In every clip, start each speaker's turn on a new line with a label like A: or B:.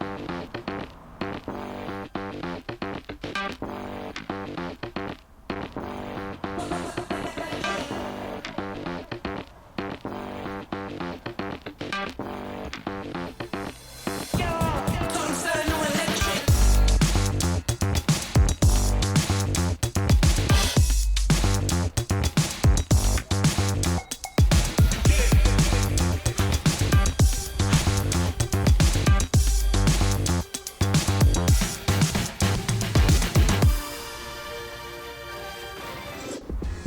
A: Thank you.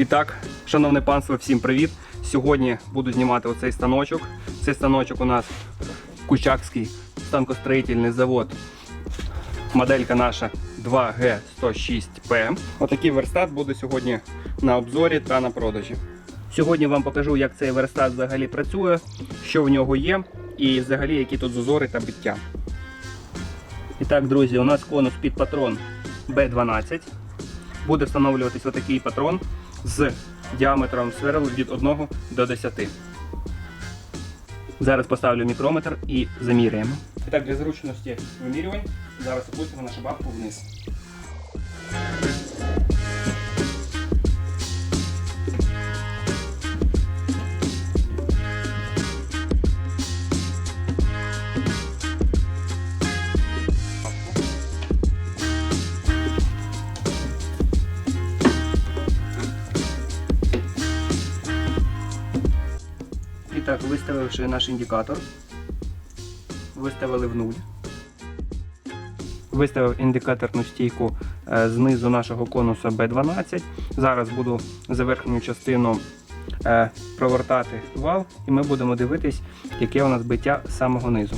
A: І так, шановне панство, всім привіт! Сьогодні буду знімати оцей станочок. Цей станочок у нас Кучакський станкостроїтельний завод. Моделька наша 2G106P. Отакий верстат буде сьогодні на обзорі та на продажі. Сьогодні вам покажу, як цей верстат взагалі працює, що в нього є, і взагалі які тут зазори та биття. І так, друзі, у нас конус під патрон B12. Буде встановлюватись отакий патрон з діаметром сверл від 1 до 10. Зараз поставлю мікрометр і заміряємо. І так, для зручності вимірювань зараз опустимо нашу бабку вниз. Виставивши наш індикатор, виставили в нуль. Виставив індикаторну стійку е, знизу нашого конуса B12. Зараз буду за верхню частину е, провертати вал і ми будемо дивитись, яке у нас биття з самого низу.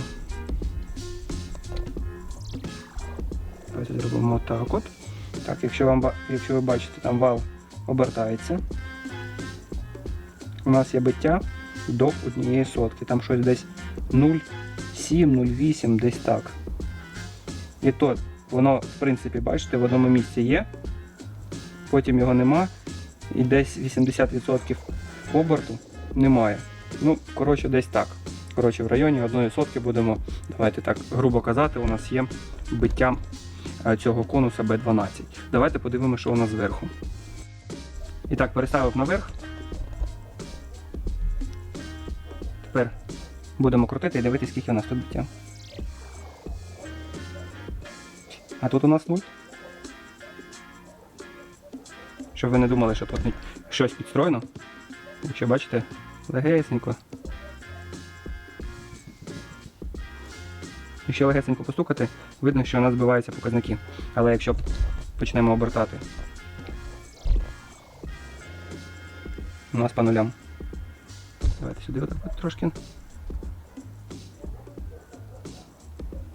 A: Ось зробимо так от. Так, якщо, вам, якщо ви бачите, там вал обертається. У нас є биття до однієї сотки. Там щось десь 0,7, 0,8, десь так. І то воно, в принципі, бачите, в одному місці є, потім його нема, і десь 80% оберту немає. Ну, коротше, десь так. Коротше, в районі одної сотки будемо, давайте так грубо казати, у нас є биття е, цього конуса B12. Давайте подивимося, що у нас зверху. І так, переставив наверх. Тепер будемо крутити і дивитися, скільки у нас тут биття. А тут у нас нуль. Щоб ви не думали, що тут щось підстроєно. Якщо бачите, легесенько. Якщо легесенько постукати, видно, що у нас збиваються показники. Але якщо почнемо обертати, у нас по нулям. Давайте сюди отак от трошки.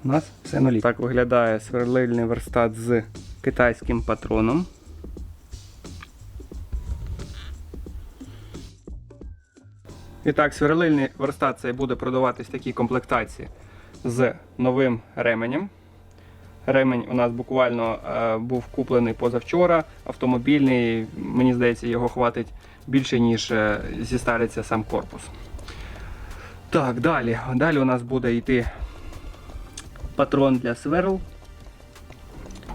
A: У нас все нулі. Так виглядає сверлильний верстат з китайським патроном. І так, сверлильний верстат цей буде продаватись в такій комплектації з новим ременем. Ремень у нас буквально е, був куплений позавчора. Автомобільний, мені здається, його хватить більше, ніж е, зістариться сам корпус. Так, далі. Далі у нас буде йти патрон для сверл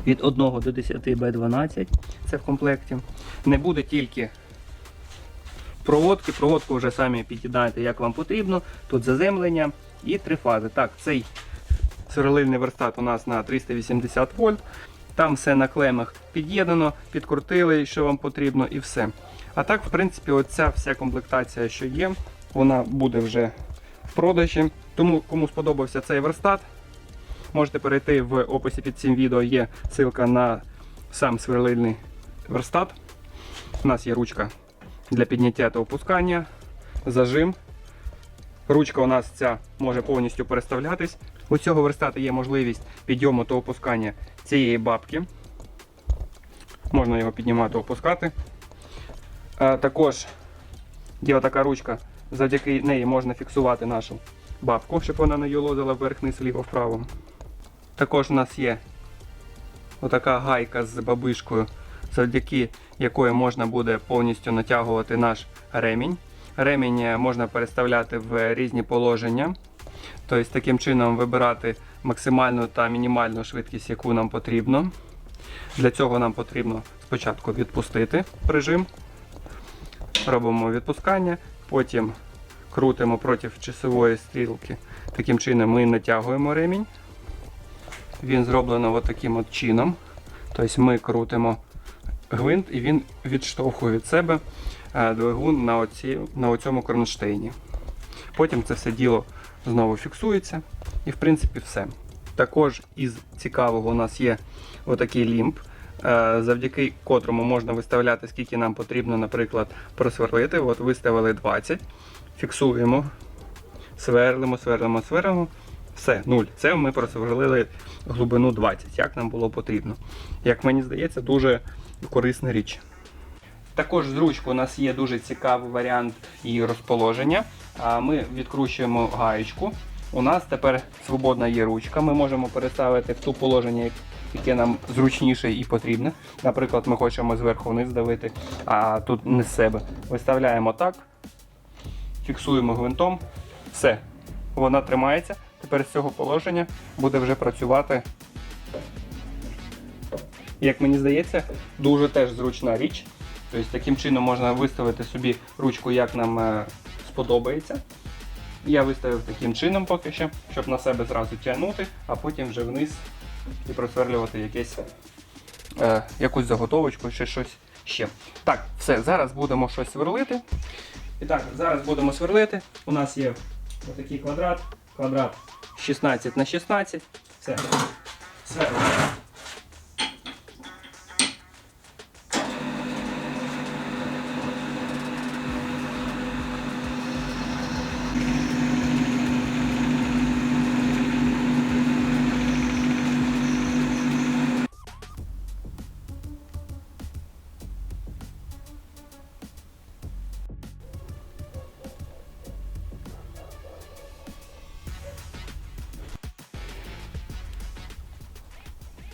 A: від 1 до 10 B12. Це в комплекті. Не буде тільки проводки. Проводку вже самі під'єднаєте, як вам потрібно. Тут заземлення і три фази. Так, цей сверлильний верстат у нас на 380 вольт. Там все на клемах під'єднано, підкрутили, що вам потрібно, і все. А так, в принципі, оця вся комплектація, що є, вона буде вже в продажі. Тому, кому сподобався цей верстат, можете перейти в описі під цим відео. Є ссылка на сам сверлильний верстат. У нас є ручка для підняття та опускання, зажим. Ручка у нас ця може повністю переставлятись. У цього верстата є можливість підйому та опускання цієї бабки. Можна його піднімати, опускати. А, також є така ручка, завдяки неї можна фіксувати нашу бабку, щоб вона не йолозила вверх-вниз, вліво-вправо. Також у нас є отака гайка з бабишкою, завдяки якої можна буде повністю натягувати наш ремінь. Ремінь е, можна переставляти в різні положення. Тобто таким чином вибирати максимальну та мінімальну швидкість, яку нам потрібно. Для цього нам потрібно спочатку відпустити прижим, робимо відпускання, потім крутимо проти часової стрілки. Таким чином ми натягуємо ремінь. Він зроблено таким от чином. Тобто ми крутимо гвинт і він відштовхує від себе е, двигун на, оці, на оцьому кронштейні. Потім це все діло знову фіксується і в принципі все. Також із цікавого у нас є отакий лімб, е, завдяки котрому можна виставляти, скільки нам потрібно, наприклад, просверлити. От виставили 20, фіксуємо, сверлимо, сверлимо, сверлимо. Все, нуль. Це ми просверлили глибину 20, як нам було потрібно. Як мені здається, дуже корисна річ. Також з ручку у нас є дуже цікавий варіант її розположення. Ми відкручуємо гаєчку. У нас тепер свободна є ручка. Ми можемо переставити в ту положення, яке нам зручніше і потрібне. Наприклад, ми хочемо зверху вниз давити, а тут не з себе. Виставляємо так, фіксуємо гвинтом. Все, вона тримається. Тепер з цього положення буде вже працювати. Як мені здається, дуже теж зручна річ. Тобто таким чином можна виставити собі ручку, як нам е, сподобається. Я виставив таким чином поки що, щоб на себе зразу тягнути, а потім вже вниз і просверлювати якесь, е, якусь заготовочку чи щось ще. Так, все, зараз будемо щось сверлити. І так, зараз будемо сверлити. У нас є отакий квадрат. Квадрат 16 на 16. Все. Сверлимо.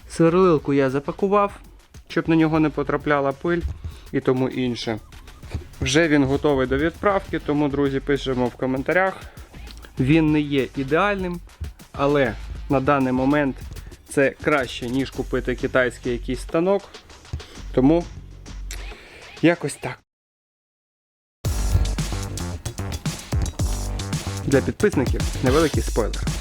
A: Сверлилку я запакував, щоб на нього не потрапляла пиль і тому інше. Вже він готовий до відправки, тому, друзі, пишемо в коментарях. Він не є ідеальним, але на даний момент це краще, ніж купити китайський якийсь станок. Тому якось так. Для підписників невеликий спойлер.